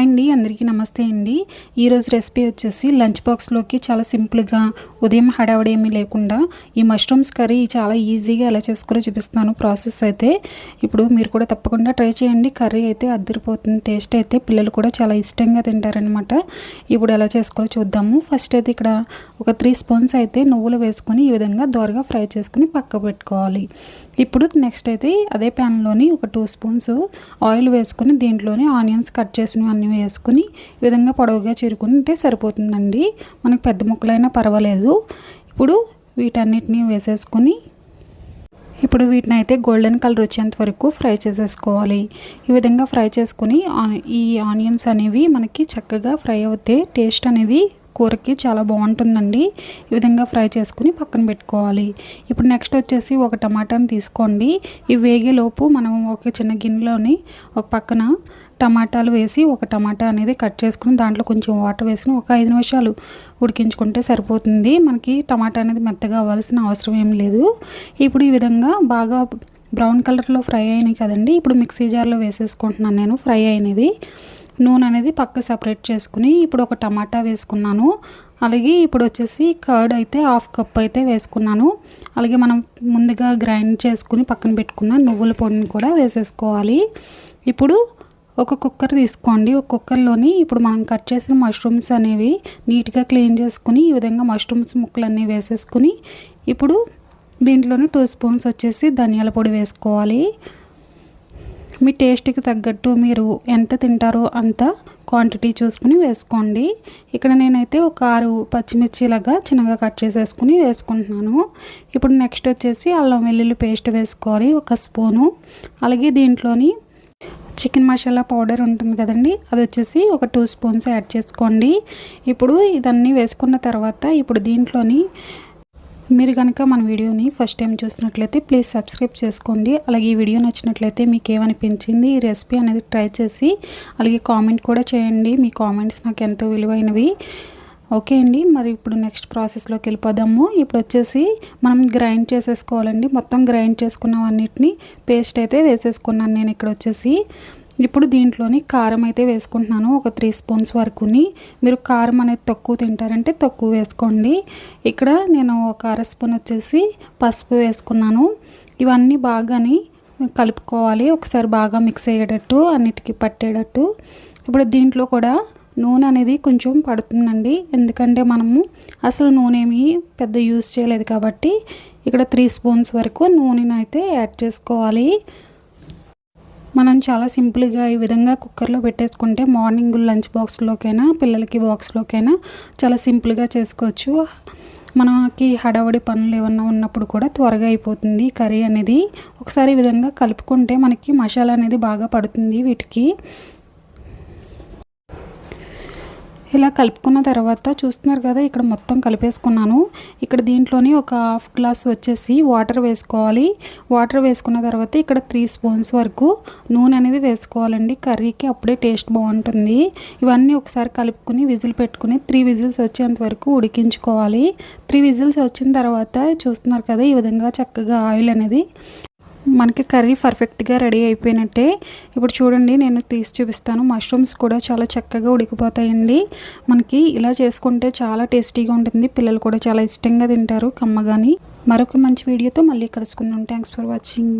Hi అండి అందరికీ నమస్తే అండి. ఈరోజు రెసిపీ వచ్చేసి లంచ్ బాక్స్లోకి చాలా సింపుల్గా ఉదయం హడావిడి ఏమీ లేకుండా ఈ మష్రూమ్స్ కర్రీ చాలా ఈజీగా ఎలా చేసుకోవాలో చూపిస్తున్నాను ప్రాసెస్ అయితే. ఇప్పుడు మీరు కూడా తప్పకుండా ట్రై చేయండి. కర్రీ అయితే అద్దరిపోతుంది టేస్ట్ అయితే పిల్లలు కూడా చాలా ఇష్టంగా తింటారనమాట ఇప్పుడు ఎలా చేసుకోవాలో చూద్దాము. ఫస్ట్ అయితే ఇక్కడ ఒక త్రీ స్పూన్స్ అయితే నువ్వులు వేసుకొని ఈ విధంగా దోరగా ఫ్రై చేసుకుని పక్క పెట్టుకోవాలి ఇప్పుడు నెక్స్ట్ అయితే అదే ప్యాన్లోని ఒక టూ స్పూన్స్ ఆయిల్ వేసుకొని దీంట్లోనే ఆనియన్స్ కట్ చేసినవి అన్నీ వేసుకుని ఈ విధంగా పొడవుగా చిరుకుంటే సరిపోతుందండి. మనకు పెద్ద ముక్కలైనా పర్వాలేదు. ఇప్పుడు వీటన్నిటిని వేసేసుకొని ఇప్పుడు వీటిని అయితే గోల్డెన్ కలర్ వచ్చేంత వరకు ఫ్రై చేసేసుకోవాలి. ఈ విధంగా ఫ్రై చేసుకుని ఈ ఆనియన్స్ అనేవి మనకి చక్కగా ఫ్రై అవుతే టేస్ట్ అనేది కూరకి చాలా బాగుంటుందండి. ఈ విధంగా ఫ్రై చేసుకుని పక్కన పెట్టుకోవాలి. ఇప్పుడు నెక్స్ట్ వచ్చేసి ఒక టమాటాని తీసుకోండి. ఈ వేగేలోపు మనం ఒక చిన్న గిన్నెలోని ఒక పక్కన టమాటాలు వేసి ఒక టమాటా అనేది కట్ చేసుకుని దాంట్లో కొంచెం వాటర్ వేసి ఒక ఐదు నిమిషాలు ఉడికించుకుంటే సరిపోతుంది. మనకి టమాటా అనేది మెత్తగా అవ్వాల్సిన అవసరం ఏం లేదు. ఇప్పుడు ఈ విధంగా బాగా బ్రౌన్ కలర్లో ఫ్రై అయినాయి కదండి. ఇప్పుడు మిక్సీ జార్లో వేసేసుకుంటున్నాను నేను ఫ్రై అయినవి. నూనె అనేది పక్క సపరేట్ చేసుకుని ఇప్పుడు ఒక టమాటా వేసుకున్నాను. అలాగే ఇప్పుడు వచ్చేసి కర్డ్ అయితే హాఫ్ కప్ అయితే వేసుకున్నాను. అలాగే మనం ముందుగా గ్రైండ్ చేసుకుని పక్కన పెట్టుకున్న నువ్వుల పొడిని కూడా వేసేసుకోవాలి. ఇప్పుడు ఒక కుక్కర్ తీసుకోండి. ఒక కుక్కర్లోని ఇప్పుడు మనం కట్ చేసిన మష్రూమ్స్ అనేవి నీట్గా క్లీన్ చేసుకుని ఈ విధంగా మష్రూమ్స్ ముక్కలన్నీ వేసేసుకుని ఇప్పుడు దీంట్లోని టూ స్పూన్స్ వచ్చేసి ధనియాల పొడి వేసుకోవాలి. మీ టేస్ట్కి తగ్గట్టు మీరు ఎంత తింటారో అంత క్వాంటిటీ చూసుకుని వేసుకోండి. ఇక్కడ నేనైతే ఒక ఆరు పచ్చిమిర్చిలాగా చిన్నగా కట్ చేసేసుకుని వేసుకుంటున్నాను. ఇప్పుడు నెక్స్ట్ వచ్చేసి అల్లం వెల్లుల్లి పేస్ట్ వేసుకోవాలి ఒక స్పూను. అలాగే దీంట్లోని చికెన్ మసాలా పౌడర్ ఉంటుంది కదండి అది వచ్చేసి ఒక టూ స్పూన్స్ యాడ్ చేసుకోండి. ఇప్పుడు ఇదన్నీ వేసుకున్న తర్వాత ఇప్పుడు దీంట్లోని మీరు కనుక మన వీడియోని ఫస్ట్ టైం చూసినట్లయితే ప్లీజ్ సబ్స్క్రైబ్ చేసుకోండి. అలాగే ఈ వీడియో నచ్చినట్లయితే మీకు ఏమనిపించింది ఈ రెసిపీ అనేది ట్రై చేసి అలాగే కామెంట్ కూడా చేయండి. మీ కామెంట్స్ నాకు ఎంతో విలువైనవి. ఓకే అండి మరి ఇప్పుడు నెక్స్ట్ ప్రాసెస్లోకి వెళ్ళిపోదాము. ఇప్పుడు వచ్చేసి మనం గ్రైండ్ చేసేసుకోవాలండి. మొత్తం గ్రైండ్ చేసుకున్నవన్నిటిని పేస్ట్ అయితే వేసేసుకున్నాను నేను ఇక్కడ వచ్చేసి. ఇప్పుడు దీంట్లోని కారం అయితే వేసుకుంటున్నాను. ఒక త్రీ స్పూన్స్ వరకుని. మీరు కారం అనేది తక్కువ తింటారంటే తక్కువ వేసుకోండి. ఇక్కడ నేను ఒక అర స్పూన్ వచ్చేసి పసుపు వేసుకున్నాను. ఇవన్నీ బాగాని కలుపుకోవాలి. ఒకసారి బాగా మిక్స్ అయ్యేటట్టు అన్నిటికీ పట్టేటట్టు. ఇప్పుడు దీంట్లో కూడా నూనె అనేది కొంచెం పడుతుందండి. ఎందుకంటే మనము అసలు నూనె ఏమి పెద్ద యూజ్ చేయలేదు కాబట్టి ఇక్కడ త్రీ స్పూన్స్ వరకు నూనెనైతే యాడ్ చేసుకోవాలి. మనం చాలా సింపుల్గా ఈ విధంగా కుక్కర్లో పెట్టేసుకుంటే మార్నింగ్ లంచ్ బాక్స్లోకైనా పిల్లలకి బాక్స్లోకైనా చాలా సింపుల్గా చేసుకోవచ్చు. మనకి హడావడి పనులు ఏమన్నా ఉన్నప్పుడు కూడా త్వరగా అయిపోతుంది కర్రీ అనేది. ఒకసారి ఈ విధంగా కలుపుకుంటే మనకి మసాలా అనేది బాగా పడుతుంది వీటికి. ఇలా కలుపుకున్న తర్వాత చూస్తున్నారు కదా ఇక్కడ మొత్తం కలిపేసుకున్నాను. ఇక్కడ దీంట్లోని ఒక హాఫ్ గ్లాస్ వచ్చేసి వాటర్ వేసుకోవాలి. వాటర్ వేసుకున్న తర్వాత ఇక్కడ త్రీ స్పూన్స్ వరకు నూనె అనేది వేసుకోవాలండి. కర్రీకి అప్పుడే టేస్ట్ బాగుంటుంది. ఇవన్నీ ఒకసారి కలుపుకుని విజిల్ పెట్టుకుని త్రీ విజిల్స్ వచ్చేంత వరకు ఉడికించుకోవాలి. త్రీ విజిల్స్ వచ్చిన తర్వాత చూస్తున్నారు కదా ఈ విధంగా చక్కగా ఆయిల్ అనేది మనకి కర్రీ పర్ఫెక్ట్గా రెడీ అయిపోయినట్టే. ఇప్పుడు చూడండి నేను తీసి చూపిస్తాను. మష్రూమ్స్ కూడా చాలా చక్కగా ఉడికిపోతాయండి. మనకి ఇలా చేసుకుంటే చాలా టేస్టీగా ఉంటుంది. పిల్లలు కూడా చాలా ఇష్టంగా తింటారు కమ్మగాని. మరొక మంచి వీడియోతో మళ్ళీ కలుసుకుందాం. Thanks for watching